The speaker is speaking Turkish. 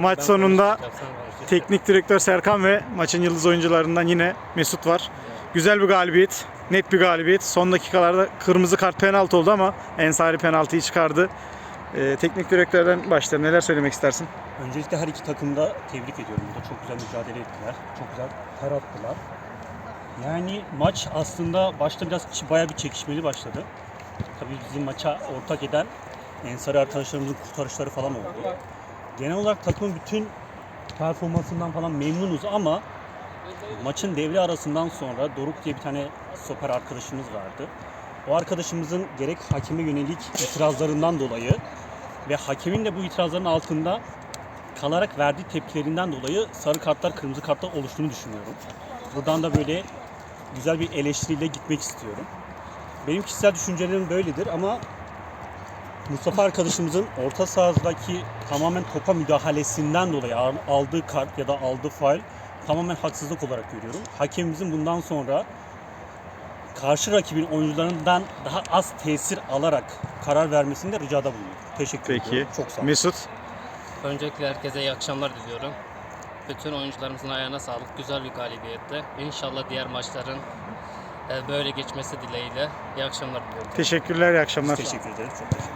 Maç Ben sonunda teknik direktör Serkan ve maçın yıldız oyuncularından yine Mesut var. Güzel bir galibiyet. Net bir galibiyet. Son dakikalarda kırmızı kart penaltı oldu ama Ensari penaltıyı çıkardı. Ee, teknik direktörden başlayalım. Neler söylemek istersin? Öncelikle her iki takımı da tebrik ediyorum. Burada çok güzel mücadele ettiler. Çok güzel ter attılar. Yani maç aslında başta biraz bayağı bir çekişmeli başladı. Tabii bizim maça ortak eden Ensari arkadaşlarımızın kurtarışları falan oldu. Genel olarak takımın bütün performansından falan memnunuz ama maçın devre arasından sonra Doruk diye bir tane stoper arkadaşımız vardı. O arkadaşımızın gerek hakeme yönelik itirazlarından dolayı ve hakemin de bu itirazların altında kalarak verdiği tepkilerinden dolayı sarı kartlar, kırmızı kartlar oluştuğunu düşünüyorum. Buradan da böyle güzel bir eleştiriyle gitmek istiyorum. Benim kişisel düşüncelerim böyledir ama Mustafa arkadaşımızın orta sahadaki tamamen topa müdahalesinden dolayı al- aldığı kart ya da aldığı faul tamamen haksızlık olarak görüyorum. Hakemimizin bundan sonra karşı rakibin oyuncularından daha az tesir alarak karar vermesini de ricada bulunuyorum. Teşekkür Peki. ediyorum. Çok sağ olun. Mesut. Öncelikle herkese iyi akşamlar diliyorum. Bütün oyuncularımızın ayağına sağlık. Güzel bir galibiyette. İnşallah diğer maçların e, böyle geçmesi dileğiyle. İyi akşamlar diliyorum. Teşekkürler, iyi akşamlar. Teşekkür ederim. Çok teşekkür ederim.